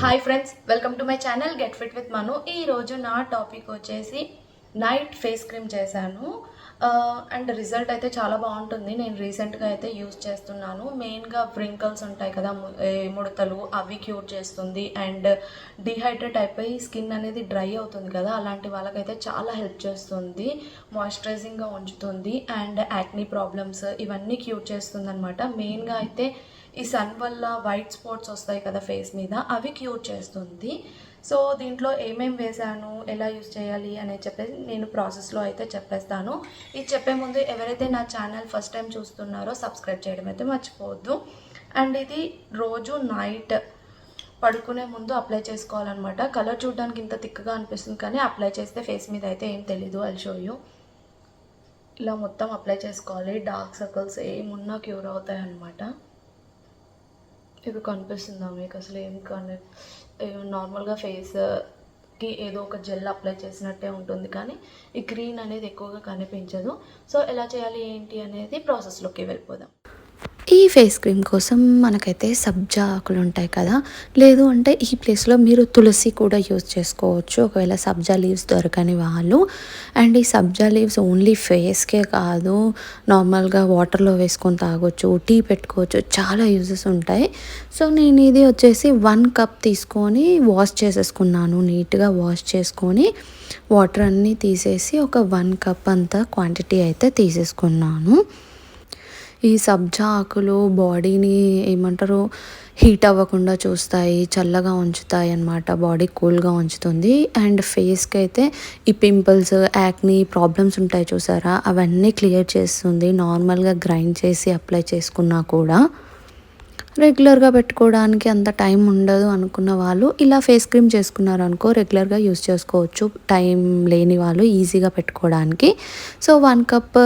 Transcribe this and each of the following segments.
Hi friends welcome to my channel get fit with Manu ఈ రోజు నా topic వచ్చేసి నైట్ ఫేస్ క్రీమ్ చేశాను. అండ్ రిజల్ట్ అయితే చాలా బాగుంటుంది. నేను రీసెంట్గా అయితే యూస్ చేస్తున్నాను. మెయిన్గా వ్రింకల్స్ ఉంటాయి కదా ఏ, ముడతలు అవి క్యూర్ చేస్తుంది. అండ్ డిహైడ్రేట్ అయిపోయి స్కిన్ అనేది డ్రై అవుతుంది కదా అలాంటి వాళ్ళకైతే చాలా హెల్ప్ చేస్తుంది. మాయిశ్చరైజింగ్గా ఉంచుతుంది. అండ్ యాక్నీ ప్రాబ్లమ్స్ ఇవన్నీ క్యూర్ చేస్తుంది అనమాట మెయిన్గా అయితే ఈ సన్ వల్ల వైట్ స్పాట్స్ వస్తాయి కదా ఫేస్ మీద అవి క్యూర్ చేస్తుంది. సో దీంట్లో ఏమేమి వేసాను ఎలా యూస్ చేయాలి అనేది చెప్పేసి నేను ప్రాసెస్లో అయితే చెప్పేస్తాను. ఇది చెప్పే ముందు ఎవరైతే నా ఛానల్ ఫస్ట్ టైం చూస్తున్నారో సబ్స్క్రైబ్ చేయడం అయితే మర్చిపోవద్దు. అండ్ ఇది రోజు నైట్ పడుకునే ముందు అప్లై చేసుకోవాలన్నమాట. కలర్ చూడడానికి ఇంత తిక్కగా అనిపిస్తుంది కానీ అప్లై చేస్తే ఫేస్ మీద అయితే ఏం తెలీదు అది షో యూ ఇలా మొత్తం అప్లై చేసుకోవాలి. డార్క్ సర్కిల్స్ ఏమున్నా క్యూర్ అవుతాయి అన్నమాట ఇది కనిపిస్తుందా మీకు అసలు ఏం కానీ నార్మల్గా ఫేస్కి ఏదో ఒక జెల్ అప్లై చేసినట్టే ఉంటుంది కానీ ఈ గ్రీన్ అనేది ఎక్కువగా కనిపించదు. సో ఎలా చేయాలి ఏంటి అనేది ప్రాసెస్లోకి వెళ్ళిపోదాం. ఈ ఫేస్ క్రీమ్ కోసం మనకైతే సబ్జా ఆకులు ఉంటాయి కదా. లేదు అంటే ఈ ప్లేస్లో మీరు తులసి కూడా యూజ్ చేసుకోవచ్చు. ఒకవేళ సబ్జా లీవ్స్ దొరకని వాళ్ళు. అండ్ ఈ సబ్జా లీవ్స్ ఓన్లీ ఫేస్కే కాదు. నార్మల్గా వాటర్లో వేసుకొని తాగొచ్చు టీ పెట్టుకోవచ్చు. చాలా యూజెస్ ఉంటాయి. సో నేను ఇది వచ్చేసి వన్ కప్ తీసుకొని వాష్ చేసేసుకున్నాను. నీట్గా వాష్ చేసుకొని వాటర్ అన్నీ తీసేసి ఒక వన్ కప్ అంత క్వాంటిటీ అయితే తీసేసుకున్నాను. ఈ సబ్జా ఆకులు బాడీని ఏమంటారు హీట్ అవ్వకుండా చూస్తాయి చల్లగా ఉంచుతాయి అన్నమాట. బాడీ కూల్గా ఉంచుతుంది. అండ్ ఫేస్కి అయితే ఈ పింపుల్స్ యాక్నీ ప్రాబ్లమ్స్ ఉంటాయి చూసారా? అవన్నీ క్లియర్ చేస్తుంది. నార్మల్గా గ్రైండ్ చేసి అప్లై చేసుకున్నా కూడా. రెగ్యులర్గా పెట్టుకోవడానికి అంత టైం ఉండదు అనుకున్న వాళ్ళు ఇలా ఫేస్ క్రీమ్ చేసుకున్నారు అనుకో రెగ్యులర్గా యూస్ చేసుకోవచ్చు. టైం లేని వాళ్ళు ఈజీగా పెట్టుకోవడానికి. So one cup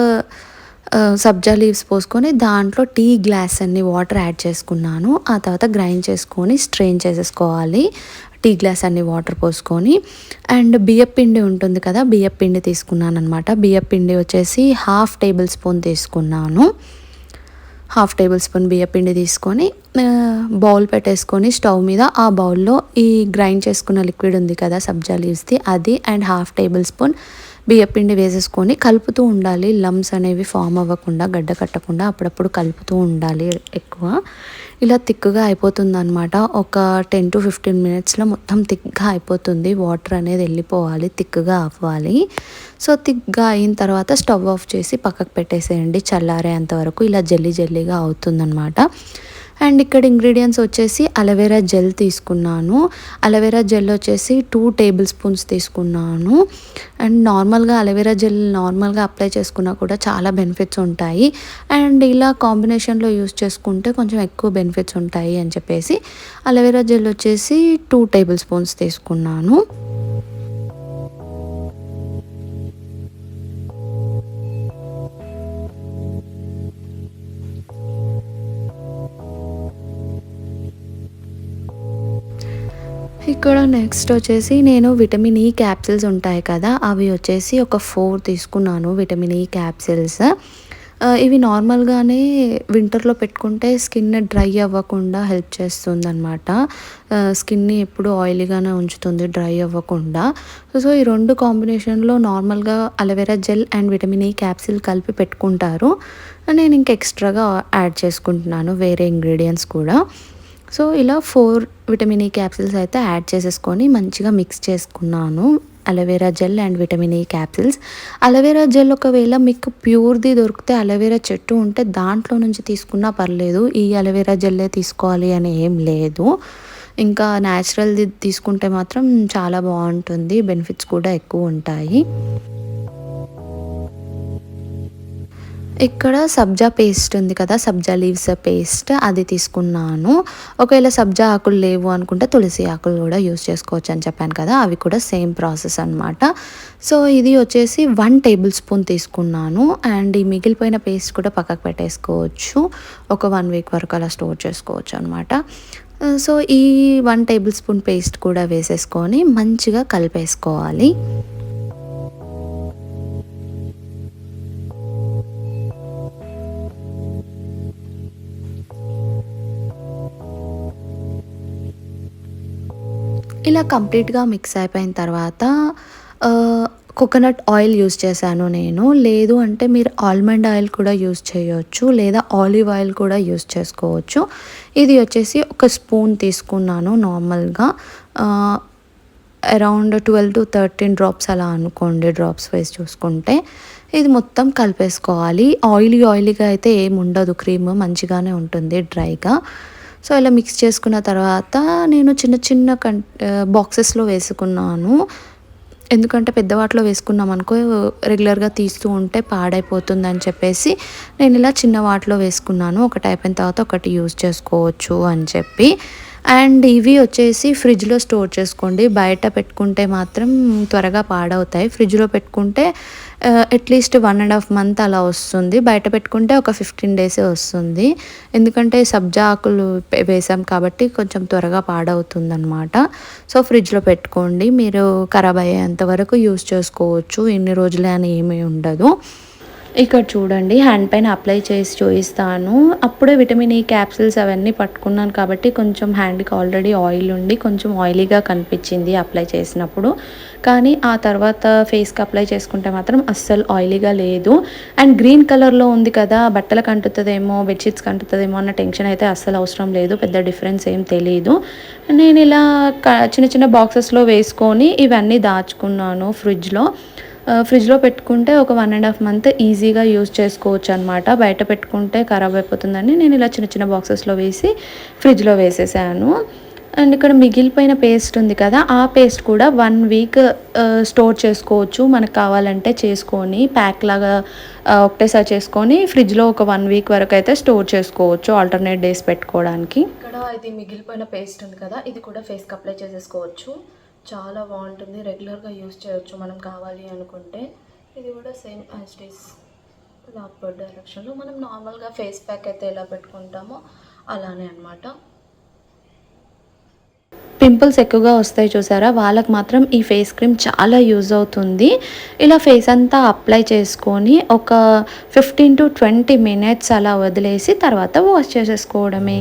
sabja leaves పోసుకొని దాంట్లో టీ గ్లాస్ అన్ని వాటర్ యాడ్ చేసుకున్నాను. ఆ తర్వాత గ్రైండ్ చేసుకొని స్ట్రెయిన్ చేసేసుకోవాలి. టీ గ్లాస్ అన్ని వాటర్ పోసుకొని. అండ్ బియ్యపిండి ఉంటుంది కదా బియ్యపిండి తీసుకున్నాను అనమాట బియ్యపిండి వచ్చేసి హాఫ్ టేబుల్ స్పూన్ తీసుకున్నాను. హాఫ్ టేబుల్ స్పూన్ బియ్యపిండి తీసుకొని బౌల్ పెట్టేసుకొని స్టవ్ మీద ఆ బౌల్లో ఈ గ్రైండ్ చేసుకున్న లిక్విడ్ ఉంది కదా సబ్జా లీవ్స్ది అది అండ్ హాఫ్ టేబుల్ స్పూన్ బియ్యపిండి వేసేసుకొని కలుపుతూ ఉండాలి. లమ్స్ అనేవి ఫామ్ అవ్వకుండా గడ్డ కట్టకుండా అప్పుడప్పుడు కలుపుతూ ఉండాలి ఎక్కువ. ఇలా థిక్గా అయిపోతుంది అనమాట ఒక టెన్ టు ఫిఫ్టీన్ మినిట్స్లో మొత్తం థిక్గా అయిపోతుంది. వాటర్ అనేది వెళ్ళిపోవాలి థిక్గా అవ్వాలి. సో థిక్గా అయిన తర్వాత స్టవ్ ఆఫ్ చేసి పక్కకు పెట్టేసేయండి చల్లారేంత వరకు. ఇలా జల్లీ జల్లీగా అవుతుందన్నమాట. అండ్ ఇక్కడ ఇంగ్రీడియంట్స్ వచ్చేసి అలవేరా జెల్ తీసుకున్నాను. అలవేరా జెల్ వచ్చేసి టూ టేబుల్ స్పూన్స్ తీసుకున్నాను. అండ్ నార్మల్గా అలవేరా జెల్ నార్మల్గా అప్లై చేసుకున్నా కూడా చాలా బెనిఫిట్స్ ఉంటాయి. అండ్ ఇలా కాంబినేషన్లో యూస్ చేసుకుంటే కొంచెం ఎక్కువ బెనిఫిట్స్ ఉంటాయి అని చెప్పేసి అలవేరా జెల్ వచ్చేసి టూ టేబుల్ స్పూన్స్ తీసుకున్నాను. ఇక్కడ నెక్స్ట్ వచ్చేసి నేను విటమిన్ ఈ క్యాప్సిల్స్ ఉంటాయి కదా అవి వచ్చేసి ఒక ఫోర్ తీసుకున్నాను విటమిన్ ఈ క్యాప్సిల్స్ ఇవి నార్మల్గానే వింటర్లో పెట్టుకుంటే స్కిన్ డ్రై అవ్వకుండా హెల్ప్ చేస్తుంది అనమాట స్కిన్ని ఎప్పుడు ఆయిలీగానే ఉంచుతుంది డ్రై అవ్వకుండా. సో ఈ రెండు కాంబినేషన్లో నార్మల్గా aloe vera gel and vitamin E capsule కలిపి పెట్టుకుంటారు. నేను ఇంక ఎక్స్ట్రాగా యాడ్ చేసుకుంటున్నాను వేరే ఇంగ్రీడియంట్స్ కూడా. సో ఇలా ఫోర్ విటమిన్ ఈ క్యాప్సిల్స్ అయితే యాడ్ చేసేసుకొని మంచిగా మిక్స్ చేసుకున్నాను. Aloe vera gel and vitamin E capsules. Aloe vera gel ఒకవేళ మీకు ప్యూర్ది దొరికితే అలవేరా చెట్టు ఉంటే దాంట్లో నుంచి తీసుకున్నా పర్లేదు. ఈ అలవేరా జెల్లే తీసుకోవాలి అని ఏం లేదు. ఇంకా న్యాచురల్ది తీసుకుంటే మాత్రం చాలా బాగుంటుంది. బెనిఫిట్స్ కూడా ఎక్కువ ఉంటాయి. ఇక్కడ సబ్జా పేస్ట్ ఉంది కదా సబ్జా లీవ్స్ పేస్ట్ అది తీసుకున్నాను. ఒకవేళ సబ్జా ఆకులు లేవు అనుకుంటే తులసి ఆకులు కూడా యూస్ చేసుకోవచ్చు అని చెప్పాను కదా అవి కూడా సేమ్ ప్రాసెస్ అనమాట సో ఇది వచ్చేసి వన్ టేబుల్ స్పూన్ తీసుకున్నాను. అండ్ ఈ మిగిలిపోయిన పేస్ట్ కూడా పక్కకు పెట్టేసుకోవచ్చు. ఒక వన్ వీక్ వరకు అలా స్టోర్ చేసుకోవచ్చు అనమాట సో ఈ వన్ టేబుల్ స్పూన్ పేస్ట్ కూడా వేసేసుకొని మంచిగా కలిపేసుకోవాలి. ఇలా కంప్లీట్గా మిక్స్ అయిపోయిన తర్వాత కోకోనట్ ఆయిల్ యూస్ చేశాను నేను. లేదు అంటే మీరు ఆల్మండ్ ఆయిల్ కూడా యూస్ చేయొచ్చు లేదా ఆలివ్ ఆయిల్ కూడా యూస్ చేసుకోవచ్చు. ఇది వచ్చేసి ఒక స్పూన్ తీసుకున్నాను నార్మల్గా. Around twelve to thirteen drops అలా అనుకోండి డ్రాప్స్ వేసి చూసుకుంటే. ఇది మొత్తం కలిపేసుకోవాలి. ఆయిలీ ఆయిలీగా అయితే ఏమి ఉండదు క్రీమ్ మంచిగానే ఉంటుంది డ్రైగా. సో ఇలా మిక్స్ చేసుకున్న తర్వాత నేను చిన్న చిన్న కం బాక్సెస్లో వేసుకున్నాను. ఎందుకంటే పెద్ద వాటిలో వేసుకున్నాం అనుకో రెగ్యులర్గా తీస్తూ ఉంటే పాడైపోతుంది అని చెప్పేసి నేను ఇలా చిన్న వాటిలో వేసుకున్నాను. ఒకటి అయిపోయిన తర్వాత ఒకటి యూజ్ చేసుకోవచ్చు అని చెప్పి. అండ్ ఇవి వచ్చేసి ఫ్రిడ్జ్లో స్టోర్ చేసుకోండి. బయట పెట్టుకుంటే మాత్రం త్వరగా పాడవుతాయి. ఫ్రిడ్జ్లో పెట్టుకుంటే at least one and half month అలా వస్తుంది. బయట పెట్టుకుంటే ఒక ఫిఫ్టీన్ డేసే వస్తుంది. ఎందుకంటే సబ్జా ఆకులు వేసాం కాబట్టి కొంచెం త్వరగా పాడవుతుంది అనమాట సో ఫ్రిడ్జ్లో పెట్టుకోండి. మీరు ఖరాబ్ అయ్యేంత వరకు యూస్ చేసుకోవచ్చు. ఇన్ని రోజులే అని ఏమీ ఉండదు. ఇక్కడ చూడండి హ్యాండ్ పైన అప్లై చేసి చూపిస్తాను. అప్పుడే విటమిన్ ఈ క్యాప్సిల్స్ అవన్నీ పట్టుకున్నాను కాబట్టి కొంచెం హ్యాండ్కి ఆల్రెడీ ఆయిల్ ఉండి కొంచెం ఆయిలీగా కనిపించింది అప్లై చేసినప్పుడు. కానీ ఆ తర్వాత ఫేస్కి అప్లై చేసుకుంటే మాత్రం అస్సలు ఆయిలీగా లేదు. అండ్ గ్రీన్ కలర్లో ఉంది కదా బట్టలకు అంటుతుందేమో బెడ్షీట్స్కి అంటుతుందేమో అన్న టెన్షన్ అయితే అస్సలు అవసరం లేదు పెద్ద డిఫరెన్స్ ఏం తెలియదు నేను ఇలా చిన్న చిన్న బాక్సెస్లో వేసుకొని ఇవన్నీ దాచుకున్నాను ఫ్రిడ్జ్లో ఫ్రిడ్జ్లో పెట్టుకుంటే ఒక వన్ అండ్ హాఫ్ మంత్ ఈజీగా యూజ్ చేసుకోవచ్చు అనమాట బయట పెట్టుకుంటే ఖరాబ్ అయిపోతుందని నేను ఇలా చిన్న చిన్న బాక్సెస్లో వేసి ఫ్రిడ్జ్లో వేసేసాను. అండ్ ఇక్కడ మిగిలిపోయిన పేస్ట్ ఉంది కదా ఆ పేస్ట్ కూడా వన్ వీక్ స్టోర్ చేసుకోవచ్చు. మనకు కావాలంటే చేసుకొని ప్యాక్ లాగా ఒకటేసారి చేసుకొని ఫ్రిడ్జ్లో ఒక వన్ వీక్ వరకు అయితే స్టోర్ చేసుకోవచ్చు ఆల్టర్నేట్ డేస్ పెట్టుకోవడానికి. ఇక్కడ ఇది మిగిలిపోయిన పేస్ట్ ఉంది కదా ఇది కూడా ఫేస్కి అప్లై చేసేసుకోవచ్చు. చాలా బాగుంటుంది. రెగ్యులర్గా యూస్ చేయొచ్చు మనం కావాలి అనుకుంటే. ఇది కూడా సేమ్ యాజ్ డీస్ డైరెక్షన్లో మనం నార్మల్గా ఫేస్ ప్యాక్ అయితే ఎలా పెట్టుకుంటామో అలానే అనమాట పింపుల్స్ ఎక్కువగా వస్తాయి చూసారా? వాళ్ళకి మాత్రం ఈ ఫేస్ క్రీమ్ చాలా యూజ్ అవుతుంది. ఇలా ఫేస్ అంతా అప్లై చేసుకొని ఒక ఫిఫ్టీన్ టు ట్వంటీ మినిట్స్ అలా వదిలేసి తర్వాత వాష్ చేసేసుకోవడమే.